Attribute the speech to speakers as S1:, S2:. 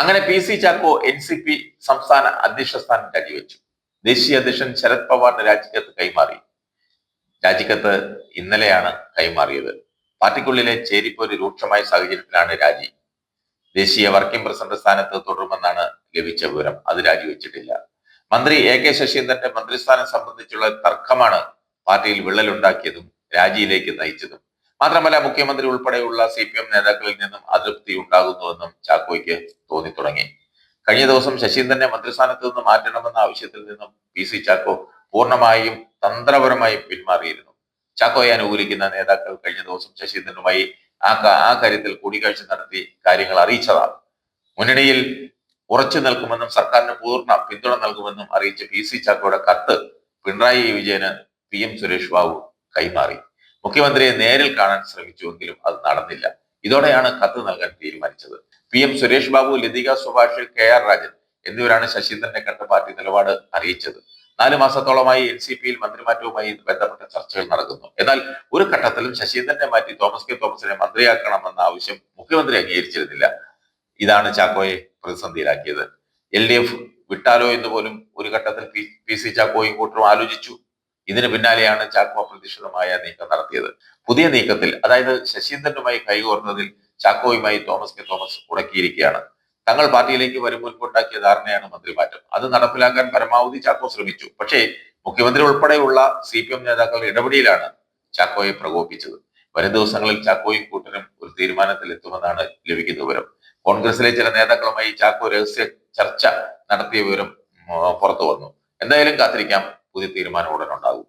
S1: അങ്ങനെ P C Chacko N C P സംസ്ഥാന അധ്യക്ഷ സ്ഥാനം രാജിവെച്ചു. ദേശീയ അധ്യക്ഷൻ ശരത് പവാറിന് രാജിക്കത്ത് കൈമാറി. രാജിക്കത്ത് ഇന്നലെയാണ് കൈമാറിയത്. പാർട്ടിക്കുള്ളിലെ ചേരിപ്പോര് രൂക്ഷമായ സാഹചര്യത്തിലാണ് രാജി. ദേശീയ വർക്കിംഗ് പ്രസിഡന്റ് സ്ഥാനത്ത് തുടരുമെന്നാണ് ലഭിച്ച വിവരം. അത് രാജിവെച്ചിട്ടില്ല. മന്ത്രി എ കെ ശശീന്ദ്രന്റെ മന്ത്രിസ്ഥാനം സംബന്ധിച്ചുള്ള തർക്കമാണ് പാർട്ടിയിൽ വിള്ളലുണ്ടാക്കിയതും രാജിയിലേക്ക് നയിച്ചതും. മാത്രമല്ല മുഖ്യമന്ത്രി ഉൾപ്പെടെയുള്ള സി പി എം നേതാക്കളിൽ നിന്നും അതൃപ്തി ഉണ്ടാകുന്നുവെന്നും ചാക്കോയ്ക്ക് തോന്നി തുടങ്ങി കഴിഞ്ഞ ദിവസം ശശീന്ദ്രനെ മന്ത്രിസ്ഥാനത്ത് നിന്ന് മാറ്റണമെന്ന ആവശ്യത്തിൽ നിന്നും പി സി ചാക്കോ പൂർണമായും തന്ത്രപരമായും പിന്മാറിയിരുന്നു. ചാക്കോയെ അനുകൂലിക്കുന്ന നേതാക്കൾ കഴിഞ്ഞ ദിവസം ശശീന്ദ്രനുമായി ആ ആ കാര്യത്തിൽ കൂടിക്കാഴ്ച നടത്തി കാര്യങ്ങൾ അറിയിച്ചതാണ്. മുന്നണിയിൽ ഉറച്ചു നിൽക്കുമെന്നും സർക്കാരിന് പൂർണ പിന്തുണ നൽകുമെന്നും അറിയിച്ച പി സി ചാക്കോയുടെ കത്ത് പിണറായി വിജയന് പി എം സുരേഷ് ബാബു കൈമാറി. മുഖ്യമന്ത്രിയെ നേരിൽ കാണാൻ ശ്രമിച്ചുവെങ്കിലും അത് നടന്നില്ല. ഇതോടെയാണ് കത്ത് നൽകാൻ തീരുമാനിച്ചത്. P M Suresh Babu Lathika Subhash K R Rajan എന്നിവരാണ് ശശീന്ദ്രനെ കണ്ട പാർട്ടി നിലപാട് അറിയിച്ചത്. നാല് മാസത്തോളമായി എൻ സി പിയിൽ മന്ത്രിമാറ്റവുമായി ബന്ധപ്പെട്ട ചർച്ചകൾ നടക്കുന്നു. എന്നാൽ ഒരു ഘട്ടത്തിലും ശശീന്ദ്രനെ മാറ്റി തോമസ് കെ തോമസിനെ മന്ത്രിയാക്കണമെന്ന ആവശ്യം മുഖ്യമന്ത്രി അംഗീകരിച്ചിരുന്നില്ല. ഇതാണ് ചാക്കോയെ പ്രതിസന്ധിയിലാക്കിയത്. എൽ ഡി എഫ് വിട്ടാലോ എന്ന് പോലും ഒരു ഘട്ടത്തിൽ പി സി ചാക്കോയും കൂട്ടരും ആലോചിച്ചു. ഇതിന് പിന്നാലെയാണ് ചാക്കോ അപ്രതീക്ഷിതമായ നീക്കം നടത്തിയത്. പുതിയ നീക്കത്തിൽ അതായത് ശശീന്ദ്രനുമായി കൈകോർന്നതിൽ ചാക്കോയുമായി തോമസ് കെ തോമസ് ഉടക്കിയിരിക്കുകയാണ്. തങ്ങൾ പാർട്ടിയിലേക്ക് വരും മുൻപുണ്ടാക്കിയ ധാരണയാണ് മന്ത്രിമാറ്റം. അത് നടപ്പിലാക്കാൻ പരമാവധി ചാക്കോ ശ്രമിച്ചു. പക്ഷേ മുഖ്യമന്ത്രി ഉൾപ്പെടെയുള്ള സി പി എം നേതാക്കളുടെ ഇടപെടലിലാണ് ചാക്കോയെ പ്രകോപിച്ചത് വരും ദിവസങ്ങളിൽ ചാക്കോയും കൂട്ടരും ഒരു തീരുമാനത്തിൽ എത്തുമെന്നാണ് ലഭിക്കുന്ന വിവരം. കോൺഗ്രസിലെ ചില നേതാക്കളുമായി ചാക്കോ രഹസ്യ ചർച്ച നടത്തിയ വിവരം പുറത്തു വന്നു എന്തായാലും കാത്തിരിക്കാം. പുതിയ തീരുമാനം ഉടൻ ഉണ്ടാകും.